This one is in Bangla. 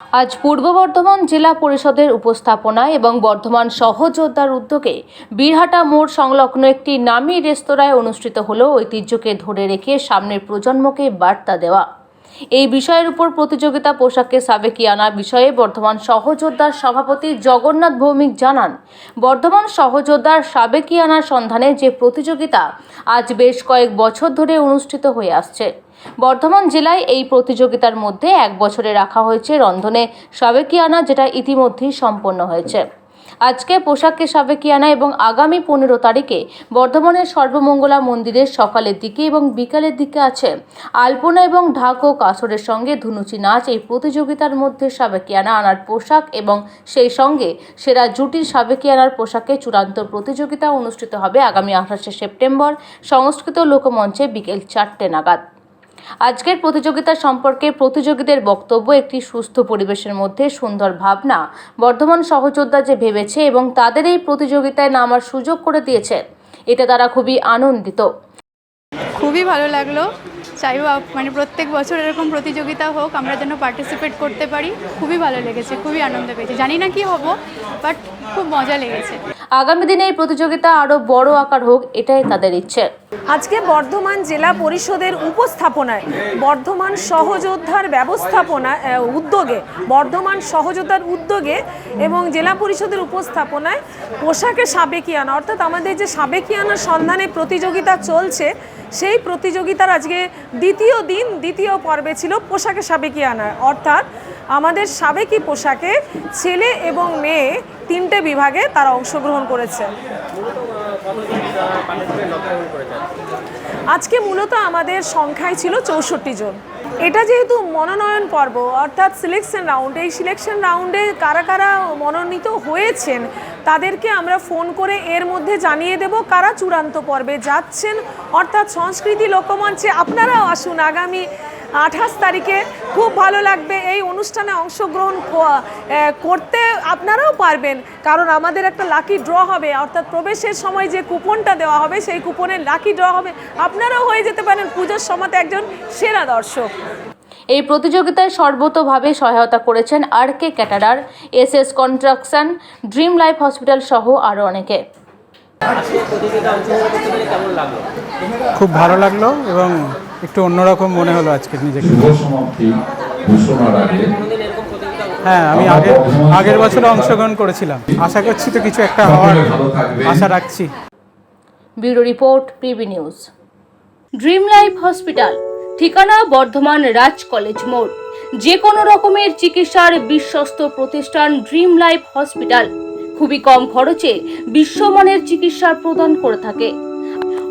আজ পূর্ব বর্ধমান জেলা পরিষদের উপস্থাপনায় এবং বর্ধমান সহযোদ্ধার উদ্যোগে বীরহাটা মোড় সংলগ্ন একটি নামী রেস্তোরাঁয় অনুষ্ঠিত হলো ঐতিহ্যকে ধরে রেখে সামনের প্রজন্মকে বার্তা দেওয়া। এই বিষয়ের উপর প্রতিযোগিতা পোশাকে সাবেকিয়ানা বিষয়ে বর্ধমান সহযোদ্ধার সভাপতি জগন্নাথ ভৌমিক জানান, বর্ধমান সহযোদ্ধার সাবেকিয়ানার সন্ধানে যে প্রতিযোগিতা আজ বেশ কয়েক বছর ধরে অনুষ্ঠিত হয়ে আসছে। বর্ধমান জেলায় এই প্রতিযোগিতার মধ্যে এক বছরে রাখা হয়েছে রন্ধনে সাবেকিয়ানা, যেটা ইতিমধ্যেই সম্পন্ন হয়েছে। আজকে পোশাককে সাবেকিয়ানা এবং আগামী পনেরো তারিখে বর্ধমানের সর্বমঙ্গলা মন্দিরের সকালের দিকে এবং বিকালের দিকে আছে আলপনা এবং ঢাক ও কাসরের সঙ্গে ধুনুচি নাচ। এই প্রতিযোগিতার মধ্যে সাবেকিয়ানা আনার পোশাক এবং সেই সঙ্গে সেরা জুটির সাবেকিয়ানার পোশাকে চূড়ান্ত প্রতিযোগিতা অনুষ্ঠিত হবে আগামী আঠাশে সেপ্টেম্বর। সংস্কৃত লোকমঞ্চে বিকেল চারটে নাগাদ। আজকের প্রতিযোগিতা সম্পর্কে প্রতিযোগীদের বক্তব্য একটি সুস্থ পরিবেশের মধ্যে সুন্দর ভাবনা। বর্ধমান সহযোদ্ধা যে ভেবেছে এবং তাদের এই প্রতিযোগিতায় নামার সুযোগ করে দিয়েছে, এতে তারা খুবই আনন্দিত। খুবই ভালো লাগল। চাইব মানে প্রত্যেক বছর এরকম প্রতিযোগিতা হোক আমরা যেন পার্টিসিপেট করতে পারি। খুবই ভালো লেগেছে খুবই আনন্দ পেয়েছি। জানি না কি হব বাট খুব মজা লেগেছে। আগামী দিনে এই প্রতিযোগিতা আরও বড় আকার হোক এটাই তাদের ইচ্ছে। আজকে বর্ধমান জেলা পরিষদের উপস্থাপনায় বর্ধমান সহযোদ্ধার ব্যবস্থাপনা উদ্যোগে বর্ধমান সহযোদ্ধার উদ্যোগে এবং জেলা পরিষদের উপস্থাপনায় পোশাকে সাবেকিয়ানা অর্থাৎ আমাদের যে সাবেকিয়ানার সন্ধানে প্রতিযোগিতা চলছে সেই প্রতিযোগিতার আজকে দ্বিতীয় দিন, দ্বিতীয় পর্বে ছিল পোশাকে সাবেকি আনার অর্থাৎ আমাদের সাবেকি পোশাকে ছেলে এবং মেয়ে তিনটে বিভাগে তারা অংশগ্রহণ করেছে। আজকে মূলত আমাদের সংখ্যায় ছিল চৌষট্টি জন। এটা যেহেতু মনোনয়ন পর্ব, অর্থাৎ সিলেকশন রাউন্ড এই সিলেকশন রাউন্ডে কারা কারা মনোনীত হয়েছেন, তাদেরকে আমরা ফোন করে এর মধ্যে জানিয়ে দেব কারা চূড়ান্ত পর্বে যাচ্ছেন, অর্থাৎ সংস্কৃতি লোকমঞ্চে আপনারাও আসুন আগামী আঠাশ তারিখে খুব ভালো লাগবে। এই অনুষ্ঠানে অংশগ্রহণ করতে আপনারাও পারবেন। কারণ আমাদের একটা লাকি ড্র হবে। অর্থাৎ প্রবেশের সময় যে কুপনটা দেওয়া হবে সেই কুপনের লাকি ড্র হবে। আপনারাও হয়ে যেতে পারেন পুজোর সময়তে একজন সেরা দর্শক। এই প্রতিযোগিতায় সর্বতোভাবে সহায়তা করেছেন R K caterer S S construction Dream Life Hospital সহ আরও অনেকে। খুব ভালো লাগল এবং একটু অন্যরকম মনে হলো আজকে নিজেকে। হ্যাঁ আমি আগের আগের বছর অংশগ্রহণ করেছিলাম। আশা করছি তো কিছু একটা হওয়ার আশা রাখছি। Bureau report PB News. Dream Life Hospital ঠিকানা বর্ধমান রাজ কলেজ মোড়। যে কোনো রকমের চিকিৎসার বিশ্বস্ত প্রতিষ্ঠান ড্রিম লাইফ হসপিটাল। খুবই কম খরচে বিশ্বমানের চিকিৎসা প্রদান করে থাকে।